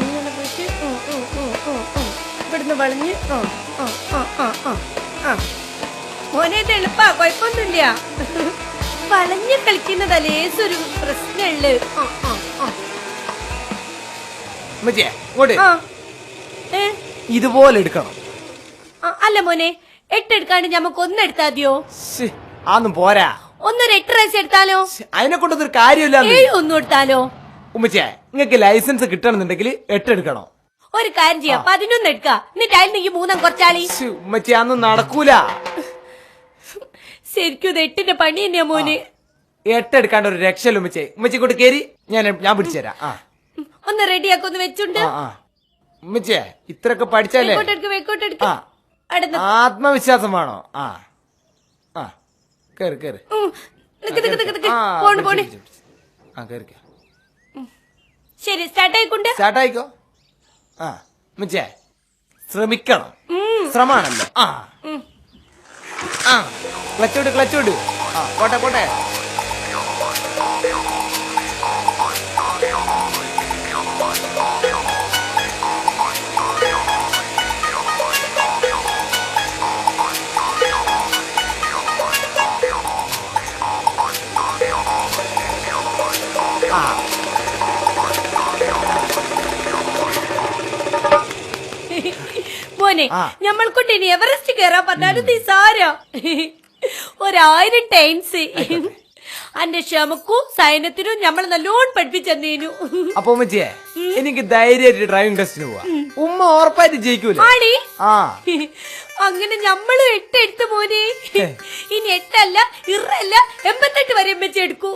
ഇങ്ങനെ പോയിട്ട്. ഇവിടുന്ന് വളഞ്ഞ് ആ, ആ, ആ, ആ, ആ, ആ. മോനെ ഇത് എളുപ്പാ കുഴപ്പമൊന്നുമില്ല വളഞ്ഞ് കളിക്കുന്നതാ ലേസൊരു പ്രശ്നമുള്ളു ആ, ആ, ആ. ഉമ്മച്ചിയെ ഇങ്ങോട്ട് ആ. ഏ? ഇതുപോലെ എടുക്കണം ആ, അല്ല മോനെ എട്ടെടുക്കാണ്ട് ഞമ്മക്ക് ഒന്നെടുത്താതിയോ ശ്ശ്, അതൊന്നും പോരാ ഒന്നൊരു എട്ട് റൈസ് എടുത്താലോ? അതിനെ കൊണ്ടൊന്നൊരു കാര്യമില്ല ഏഴ് ഒന്നും എടുത്താലോ ഉമ്മച്ചേ നിങ്ങൾക്ക് ലൈസൻസ് കിട്ടണമെന്നുണ്ടെങ്കിൽ എട്ടെടുക്കണം ഒരു കാര്യം ചെയ്യാം പതിനൊന്ന് എടുക്ക. എന്നിട്ട് അതിൽ ഈ മൂന്നാം കുറച്ചാളി ഉമ്മച്ചി നടക്കൂല. ശരിക്കും ഇത് എട്ടിന്റെ പണി തന്നെയാ മോന്. എട്ടെടുക്കാണ്ട് ഒരു രക്ഷയില്ല ഉമ്മച്ചേ. ഉമ്മച്ചി കൂട്ട് കേറി ഞാൻ ഞാൻ പിടിച്ചുതരാം ആ. ഒന്ന് റെഡി ഒന്ന് വെച്ചുണ്ട് ഉമ്മച്ചേ ഇത്രയൊക്കെ പഠിച്ചാലേ. ആത്മവിശ്വാസം വേണോ? ആ. ആ. നിക്ക് നിക്ക് ആ, ശരി സ്റ്റാർട്ട് ആയിക്കൊണ്ട് സ്റ്റാർട്ട് ആയിക്കോ ആ ശ്രമിക്കണം. ശ്രമാണല്ലോ. ആ. ആ ക്ലച്ച് വിട് ക്ലച്ച് വിട്. ആ പോട്ടെ പോട്ടെ. മോനെ. ഞമ്മൾക്കൊണ്ട് ഇനി എവറസ്റ്റ് കയറാൻ പറഞ്ഞാലും നിസാരം ഒരായിരം ടൈംസ് അന്റെ ക്ഷമക്കും സൈന്യത്തിനും നമ്മൾ നല്ലോണം പഠിപ്പിച്ചു അപ്പൊ ഉമ്മച്ചിയെ എനിക്ക് ധൈര്യമായിട്ട് ഡ്രൈവിംഗ് ടെസ്റ്റിന് പോവാ. ഉമ്മ ഉറപ്പായിട്ട് ജയിക്കൂല. ആ. അങ്ങനെ നമ്മൾ എട്ട് എടുത്ത മോനെ ഇനി എട്ടല്ല ഇറല്ല എൺപത്തെട്ട് വരെ എമ്മച്ചെടുക്കൂ